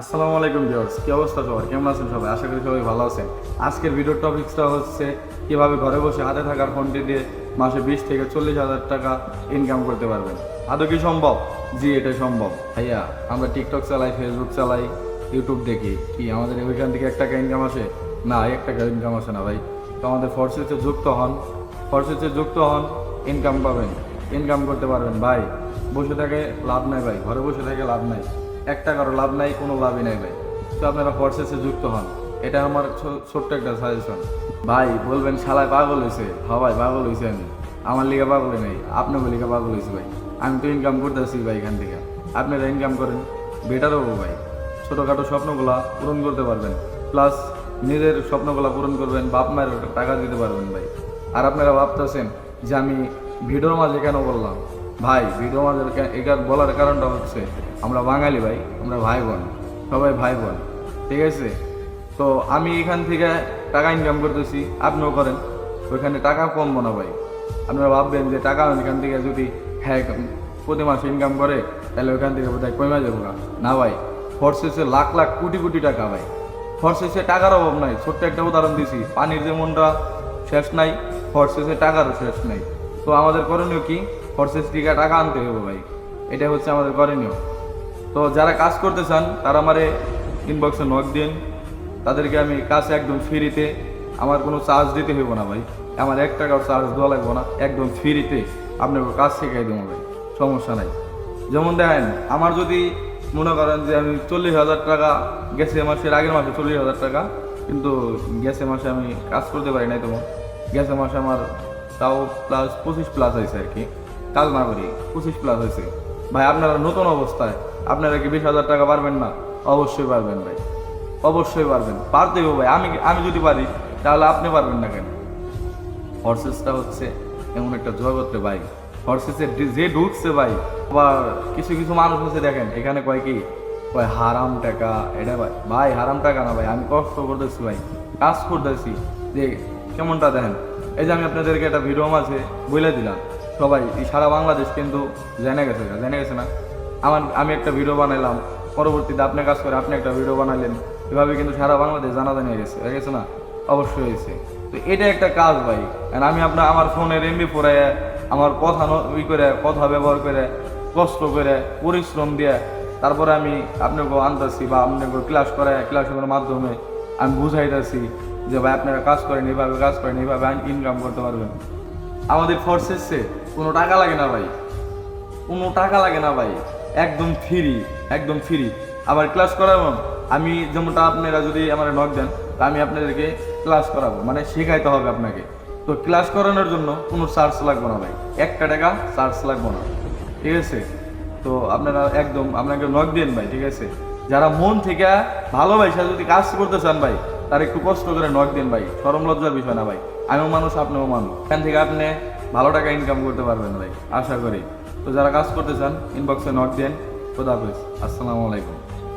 আসসালামু আলাইকুম ভিউয়ার্স, কি অবস্থা সবার? কেমন আছেন সবাই? আশা করি সবাই ভালো আছেন। আজকের ভিডিওর টপিকসটা হচ্ছে কীভাবে ঘরে বসে হাতে থাকার ফোনটি দিয়ে মাসে বিশ থেকে চল্লিশ হাজার টাকা ইনকাম করতে পারবেন। আদৌ কি সম্ভব? জি এটা সম্ভব। ভাইয়া, আমরা টিকটক চালাই ফেসবুক চালাই ইউটিউব দেখি। কি, আমাদের ওইখান থেকে এক টাকা ইনকাম আসে? না, এক টাকা ইনকাম আসে না ভাই। তো আমাদের ফোর্সেসে যুক্ত হন। ফোর্সেসে যুক্ত হন ইনকাম পাবেন। ইনকাম করতে পারবেন। ভাই, বসে থাকে লাভ নাই ভাই। ঘরে বসে থেকে লাভ নাই। এক কারও লাভ নাই, কোনো লাভই নাই ভাই। তো আপনারা ফোর্সেসে যুক্ত হন। এটা আমার ছোট্ট একটা সাজেশন ভাই, বলবেন, শালায় পাগল হয়েছে হ্যাঁ ভাই, পাগল হয়েছে আমি। আমার লিগে পাগল নেই আপনার লিগে পাগল হয়েছে ভাই। আমি তো ইনকাম করতেছি ভাই এখান থেকে। আপনারা ইনকাম করেন। বেটার হব ভাই। ছোটোখাটো স্বপ্নগুলা পূরণ করতে পারবেন। প্লাস নিজের স্বপ্নগুলা পূরণ করবেন, বাপ মায়ের টাকা দিতে পারবেন ভাই। আর আপনারা ভাবতেছেন যে আমি ভিডিওর মাঝে কেন বললাম? ভাই ভিডিও কে- এটার বলার কারণটা হচ্ছে, আমরা বাঙালি ভাই, আমরা ভাই বোন সবাই ভাই বোন ঠিক আছে? তো আমি এখান থেকে টাকা ইনকাম করতেছি, আপনিও করেন, ওইখানে টাকা কমবো না ভাই আপনারা ভাববেন যে টাকা এখান থেকে যদি হ্যাঁ প্রতি মাসে ইনকাম করে, তাহলে ওইখান থেকে বোধহয় কমে যাব না না ভাই ফোর্সেসে লাখ লাখ কোটি কোটি টাকা ভাই। ফোর্সেসে টাকার অভাব নাই, ছোট্ট একটা উদাহরণ দিছি, পানির যেমনটা শেষ নাই ফোর্সেসে টাকারও শেষ নাই। তো আমাদের করণীয় কি? ফোর্সেস থেকে টাকা আনতে হবে ভাই। এটা হচ্ছে আমাদের করণীয় তো যারা কাজ করতে চান, তারা আমারে ইনবক্সে নক দিন তাদেরকে আমি কাজ একদম ফ্রিতে আমার কোনো চার্জ দিতে হইব না ভাই। আমার এক টাকাও চার্জ দেওয়া লাগবে না, একদম ফ্রিতে আপনাকে কাজ শেখাই দেবো ভাই। সমস্যা নাই। যেমন দেখেন, আমার যদি মনে করেন যে আমি চল্লিশ হাজার টাকা, গেছে মাসের আগের মাসে চল্লিশ হাজার টাকা, কিন্তু গেছে মাসে আমি কাজ করতে পারি নাই তোমার গেছে মাসে আমার তাও প্লাস পঁচিশ প্লাস হয়েছে আর কি। কাজ না করি পঁচিশ প্লাস হয়েছে। ভাই, আপনারা নতুন অবস্থায়, আপনারা কি বিশ হাজার টাকা পারবেন না? অবশ্যই পারবেন ভাই। অবশ্যই পারবেন। পারতে হবে ভাই। আমি আমি যদি পারি, তাহলে আপনি পারবেন না কেন? হর্সেসটা হচ্ছে এমন একটা জগৎ রে ভাই হর্সেসের যে ঢুকছে ভাই, আবার কিছু কিছু মানুষ হচ্ছে দেখেন, এখানে কয় কি? কয়, হারাম টাকা। এটা ভাই ভাই, হারাম টাকা না ভাই। আমি কষ্ট করতেছি ভাই। কাজ করতেছি। যে কেমনটা দেখেন? এই যে আমি আপনাদেরকে একটা ভিডিও মাঝে বলে দিলাম। সবাই সারা বাংলাদেশ কিন্তু জেনে গেছে জেনে গেছে না? আমার, আমি একটা ভিডিও বানাইলাম, পরবর্তীতে আপনি কাজ করে আপনি একটা ভিডিও বানাইলেন, এভাবে কিন্তু সারা বাংলাদেশ জানা জানি হয়ে গেছে হয়ে গেছে না? অবশ্যই হয়েছে। তো এটা একটা কাজ ভাই কারণ আমি আপনার আমার ফোনের এমবি পরে আমার কথা ই করে, কথা ব্যবহার করে, কষ্ট করে, পরিশ্রম দিয়ে, তারপরে আমি আপনাকে আনতেছি বা আপনাকে ক্লাস করে ক্লাসের মাধ্যমে আমি বুঝাইতেছি যে ভাই আপনারা কাজ করেন এইভাবে কাজ করেন এইভাবে ইনকাম করতে পারবেন। আমাদের ফোর্সেসে কোনো টাকা লাগে না ভাই। কোনো টাকা লাগে না ভাই, একদম ফ্রি একদম ফ্রি আবার ক্লাস করাবো, আমি যেমনটা আপনারা যদি আমার নক দেন, তা আমি আপনাদেরকে ক্লাস করাবো মানে শেখাইতে হবে আপনাকে। তো ক্লাস করানোর জন্য কোনো চার্জ লাগবে না ভাই, একটা টাকা চার্জ লাগবে না, ঠিক আছে? তো আপনারা একদম, আপনাকে নক দেন ভাই, ঠিক আছে? যারা মন থেকে ভালোবাসা, যদি কাজ করতে চান ভাই, তার একটু কষ্ট করে নক দিন ভাই। সরম লজ্জার বিষয় না ভাই। আমিও মানুষ, আপনিও মানুষ। এখান থেকে আপনি ভালো টাকা ইনকাম করতে পারবেন ভাই, আশা করি। তো যারা কাজ করতে চান ইনবক্সে নক দেন। খোদা হাফেজ। আসসালামু আলাইকুম।